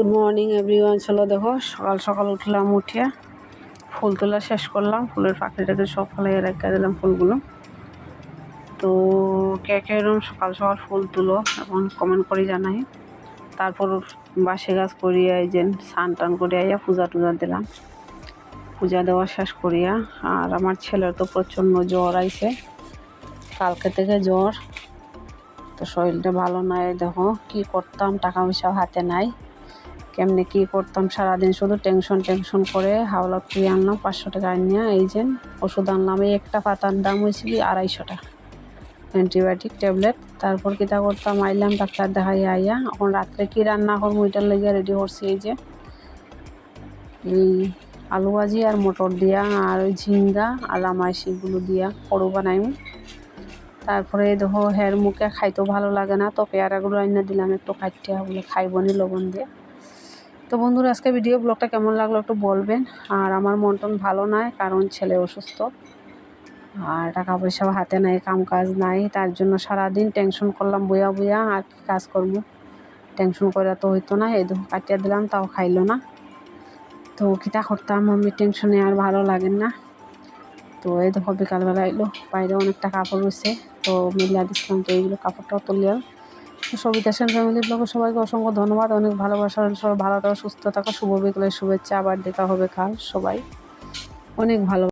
Good morning everyone চলো দেখো, সকাল সকাল উঠলাম উঠিয়া ফুল তোলা শেষ করলাম। ফুলের পাখিটাকে সব ফেলাইয়া রেখে দিলাম ফুলগুলো। তো কে কে এরকম সকাল সকাল ফুল তুলো, এখন কমেন্ট করে জানাই। তারপর বাসে গাছ করিয়া এই যে স্নান টান করিয়া আইয়া পূজা টুজা দিলাম। পূজা দেওয়া শেষ করিয়া, আর আমার ছেলের তো প্রচণ্ড জ্বর আইছে। কালকে থেকে জ্বর। তো শরীরটা ভালো নাই, দেখো কি করতাম, টাকা পয়সা হাতে নাই। কেমনে কি করতাম সারাদিন? শুধু টেনশন টেনশন করে হাওলা ফ্রি আনলাম, পাঁচশো টাকা আনিয়া এই যে ওষুধ আনলাম, এই একটা পাতার দাম হয়েছে কি আড়াইশো টাকা। অ্যান্টিবায়োটিক ট্যাবলেট তারপর কিতা করতাম, আইলাম ডাক্তার দেখাই আইয়া, এখন রাত্রে কি রান্না করব ওইটার লেগে রেডি করছি এই যে। এই আলু ভাজি আর মটর দিয়া আর ওই ঝিঙ্গা, আর রামাইশিগুলো দিয়া করো বানাইম। তারপরে দেখো, হের মুখে খাইতেও ভালো লাগে না, তো পেয়ারাগুলো আইনা দিলাম একটু খাইতে, বলে খাইব নি লবণ দিয়ে। তো বন্ধুরা, আজকে ভিডিও ব্লগটা কেমন লাগল একটু বলবেন। আর আমার মন টন ভালো নয় কারণ ছেলে অসুস্থ। আর টাকা পয়সা হাতে নাই কাম কাজ নাই, তার জন্য সারাদিন টেনশন করলাম বইয়া বইয়া আর কি কাজ করব? টেনশন করে তো হইতো না, এই দেখো কাটিয়ে দিলাম, তাও খাইলো না। তো কিটা করতাম, আমি টেনশনে আর ভালো লাগেন না। তো এই দেখো, বিকালবেলা এলো, বাইরে অনেকটা কাপড় রয়েছে তো মিলিয়া দিচ্ছিলাম তো এইগুলো কাপড়টাও তুলিয়াল সবিতা সেন ফ্যামিলির ব্লগে সবাইকে অসংখ্য ধন্যবাদ। অনেক ভালোবাসা সবাই ভালো থাকো, সুস্থ থাকো, শুভ বিকেলের শুভেচ্ছা, আবার দেখা হবে কাল সবাই। অনেক ভালো